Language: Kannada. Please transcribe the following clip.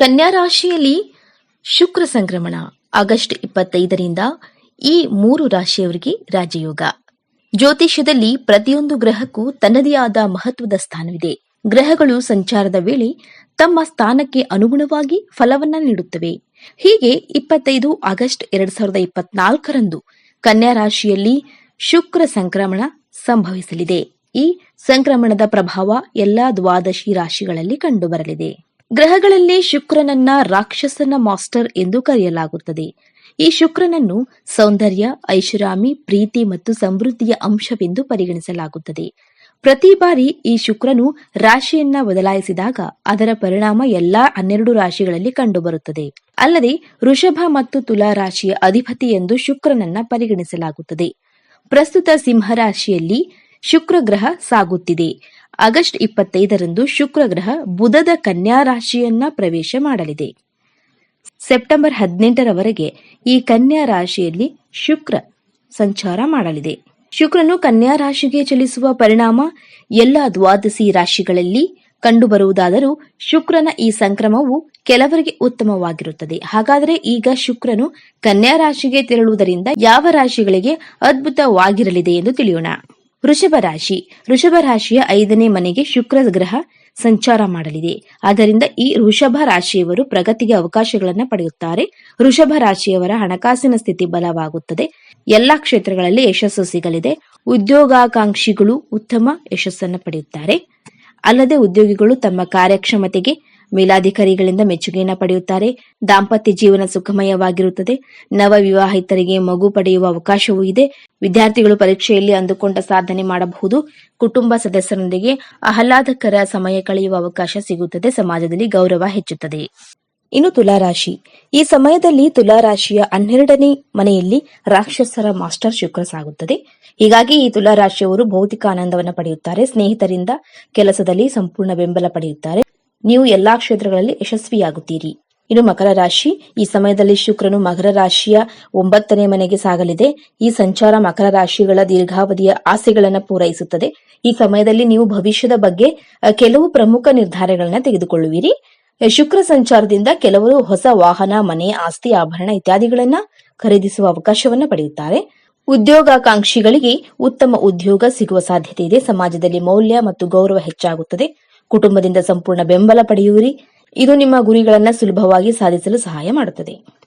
ಕನ್ಯಾ ರಾಶಿಯಲ್ಲಿ ಶುಕ್ರ ಸಂಕ್ರಮಣ, ಆಗಸ್ಟ್ ಇಪ್ಪತ್ತೈದರಿಂದ ಈ ಮೂರು ರಾಶಿಯವರಿಗೆ ರಾಜಯೋಗ. ಜ್ಯೋತಿಷ್ಯದಲ್ಲಿ ಪ್ರತಿಯೊಂದು ಗ್ರಹಕ್ಕೂ ತನ್ನದೇ ಆದ ಮಹತ್ವದ ಸ್ಥಾನವಿದೆ. ಗ್ರಹಗಳು ಸಂಚಾರದ ವೇಳೆ ತಮ್ಮ ಸ್ಥಾನಕ್ಕೆ ಅನುಗುಣವಾಗಿ ಫಲವನ್ನ ನೀಡುತ್ತವೆ. ಹೀಗೆ ಇಪ್ಪತ್ತೈದು ಆಗಸ್ಟ್ ಎರಡ್ ಸಾವಿರದ ಇಪ್ಪತ್ನಾಲ್ಕರಂದು ಕನ್ಯಾ ರಾಶಿಯಲ್ಲಿ ಶುಕ್ರ ಸಂಕ್ರಮಣ ಸಂಭವಿಸಲಿದೆ. ಈ ಸಂಕ್ರಮಣದ ಪ್ರಭಾವ ಎಲ್ಲಾ ದ್ವಾದಶಿ ರಾಶಿಗಳಲ್ಲಿ ಕಂಡುಬರಲಿದೆ. ಗ್ರಹಗಳಲ್ಲಿ ಶುಕ್ರನನ್ನ ರಾಕ್ಷಸನ ಮಾಸ್ಟರ್ ಎಂದು ಕರೆಯಲಾಗುತ್ತದೆ. ಈ ಶುಕ್ರನನ್ನು ಸೌಂದರ್ಯ, ಐಷಾರಾಮಿ, ಪ್ರೀತಿ ಮತ್ತು ಸಮೃದ್ಧಿಯ ಅಂಶವೆಂದು ಪರಿಗಣಿಸಲಾಗುತ್ತದೆ. ಪ್ರತಿ ಬಾರಿ ಈ ಶುಕ್ರನು ರಾಶಿಯನ್ನ ಬದಲಾಯಿಸಿದಾಗ ಅದರ ಪರಿಣಾಮ ಎಲ್ಲಾ ಹನ್ನೆರಡು ರಾಶಿಗಳಲ್ಲಿ ಕಂಡುಬರುತ್ತದೆ. ಅಲ್ಲದೆ ವೃಷಭ ಮತ್ತು ತುಲಾ ರಾಶಿಯ ಅಧಿಪತಿ ಎಂದು ಶುಕ್ರನನ್ನ ಪರಿಗಣಿಸಲಾಗುತ್ತದೆ. ಪ್ರಸ್ತುತ ಸಿಂಹ ರಾಶಿಯಲ್ಲಿ ಶುಕ್ರ ಗ್ರಹ ಸಾಗುತ್ತಿದೆ. ಆಗಸ್ಟ್ ಇಪ್ಪತ್ತೈದರಂದು ಶುಕ್ರ ಗ್ರಹ ಬುಧದ ಕನ್ಯಾ ರಾಶಿಯನ್ನ ಪ್ರವೇಶ ಮಾಡಲಿದೆ. ಸೆಪ್ಟೆಂಬರ್ ಹದಿನೆಂಟರವರೆಗೆ ಈ ಕನ್ಯಾ ರಾಶಿಯಲ್ಲಿ ಶುಕ್ರ ಸಂಚಾರ ಮಾಡಲಿದೆ. ಶುಕ್ರನು ಕನ್ಯಾ ರಾಶಿಗೆ ಚಲಿಸುವ ಪರಿಣಾಮ ಎಲ್ಲ ದ್ವಾದಶಿ ರಾಶಿಗಳಲ್ಲಿ ಕಂಡುಬರುವುದಾದರೂ ಶುಕ್ರನ ಈ ಸಂಕ್ರಮವು ಕೆಲವರಿಗೆ ಉತ್ತಮವಾಗಿರುತ್ತದೆ. ಹಾಗಾದರೆ ಈಗ ಶುಕ್ರನು ಕನ್ಯಾ ರಾಶಿಗೆ ತೆರಳುವುದರಿಂದ ಯಾವ ರಾಶಿಗಳಿಗೆ ಅದ್ಭುತವಾಗಿರಲಿದೆ ಎಂದು ತಿಳಿಯೋಣ. ವೃಷಭ ರಾಶಿ. ವೃಷಭ ರಾಶಿಯ ಐದನೇ ಮನೆಗೆ ಶುಕ್ರ ಗ್ರಹ ಸಂಚಾರ ಮಾಡಲಿದೆ. ಆದ್ದರಿಂದ ಈ ವೃಷಭ ರಾಶಿಯವರು ಪ್ರಗತಿಗೆ ಅವಕಾಶಗಳನ್ನು ಪಡೆಯುತ್ತಾರೆ. ವೃಷಭ ರಾಶಿಯವರ ಹಣಕಾಸಿನ ಸ್ಥಿತಿ ಬಲವಾಗುತ್ತದೆ. ಎಲ್ಲಾ ಕ್ಷೇತ್ರಗಳಲ್ಲಿ ಯಶಸ್ಸು ಸಿಗಲಿದೆ. ಉದ್ಯೋಗಾಕಾಂಕ್ಷಿಗಳು ಉತ್ತಮ ಯಶಸ್ಸನ್ನು ಪಡೆಯುತ್ತಾರೆ. ಅಲ್ಲದೆ ಉದ್ಯೋಗಿಗಳು ತಮ್ಮ ಕಾರ್ಯಕ್ಷಮತೆಗೆ ಮೇಲಾಧಿಕಾರಿಗಳಿಂದ ಮೆಚ್ಚುಗೆಯನ್ನು ಪಡೆಯುತ್ತಾರೆ. ದಾಂಪತ್ಯ ಜೀವನ ಸುಖಮಯವಾಗಿರುತ್ತದೆ. ನವ ವಿವಾಹಿತರಿಗೆ ಮಗು ಪಡೆಯುವ ಅವಕಾಶವೂ ಇದೆ. ವಿದ್ಯಾರ್ಥಿಗಳು ಪರೀಕ್ಷೆಯಲ್ಲಿ ಅಂದುಕೊಂಡ ಸಾಧನೆ ಮಾಡಬಹುದು. ಕುಟುಂಬ ಸದಸ್ಯರೊಂದಿಗೆ ಆಹ್ಲಾದಕರ ಸಮಯ ಕಳೆಯುವ ಅವಕಾಶ ಸಿಗುತ್ತದೆ. ಸಮಾಜದಲ್ಲಿ ಗೌರವ ಹೆಚ್ಚುತ್ತದೆ. ಇನ್ನು ತುಲಾರಾಶಿ. ಈ ಸಮಯದಲ್ಲಿ ತುಲಾರಾಶಿಯ ಹನ್ನೆರಡನೇ ಮನೆಯಲ್ಲಿ ರಾಕ್ಷಸರ ಮಾಸ್ಟರ್ ಶುಕ್ರ ಸಾಗುತ್ತದೆ. ಹೀಗಾಗಿ ಈ ತುಲಾರಾಶಿಯವರು ಭೌತಿಕ ಆನಂದವನ್ನು ಪಡೆಯುತ್ತಾರೆ. ಸ್ನೇಹಿತರಿಂದ ಕೆಲಸದಲ್ಲಿ ಸಂಪೂರ್ಣ ಬೆಂಬಲ ಪಡೆಯುತ್ತಾರೆ. ನೀವು ಎಲ್ಲಾ ಕ್ಷೇತ್ರಗಳಲ್ಲಿ ಯಶಸ್ವಿಯಾಗುತ್ತೀರಿ. ಇನ್ನು ಮಕರ ರಾಶಿ, ಈ ಸಮಯದಲ್ಲಿ ಶುಕ್ರನು ಮಕರ ರಾಶಿಯ ಒಂಬತ್ತನೇ ಮನೆಗೆ ಸಾಗಲಿದೆ. ಈ ಸಂಚಾರ ಮಕರ ರಾಶಿಗಳ ದೀರ್ಘಾವಧಿಯ ಆಸೆಗಳನ್ನು ಪೂರೈಸುತ್ತದೆ. ಈ ಸಮಯದಲ್ಲಿ ನೀವು ಭವಿಷ್ಯದ ಬಗ್ಗೆ ಕೆಲವು ಪ್ರಮುಖ ನಿರ್ಧಾರಗಳನ್ನು ತೆಗೆದುಕೊಳ್ಳುವಿರಿ. ಶುಕ್ರ ಸಂಚಾರದಿಂದ ಕೆಲವರು ಹೊಸ ವಾಹನ, ಮನೆ, ಆಸ್ತಿ, ಆಭರಣ ಇತ್ಯಾದಿಗಳನ್ನ ಖರೀದಿಸುವ ಅವಕಾಶವನ್ನ ಪಡೆಯುತ್ತಾರೆ. ಉದ್ಯೋಗಾಕಾಂಕ್ಷಿಗಳಿಗೆ ಉತ್ತಮ ಉದ್ಯೋಗ ಸಿಗುವ ಸಾಧ್ಯತೆ ಇದೆ. ಸಮಾಜದಲ್ಲಿ ಮೌಲ್ಯ ಮತ್ತು ಗೌರವ ಹೆಚ್ಚಾಗುತ್ತದೆ. ಕುಟುಂಬದಿಂದ ಸಂಪೂರ್ಣ ಬೆಂಬಲ ಪಡೆಯುವಿರಿ. ಇದು ನಿಮ್ಮ ಗುರಿಗಳನ್ನು ಸುಲಭವಾಗಿ ಸಾಧಿಸಲು ಸಹಾಯ ಮಾಡುತ್ತದೆ.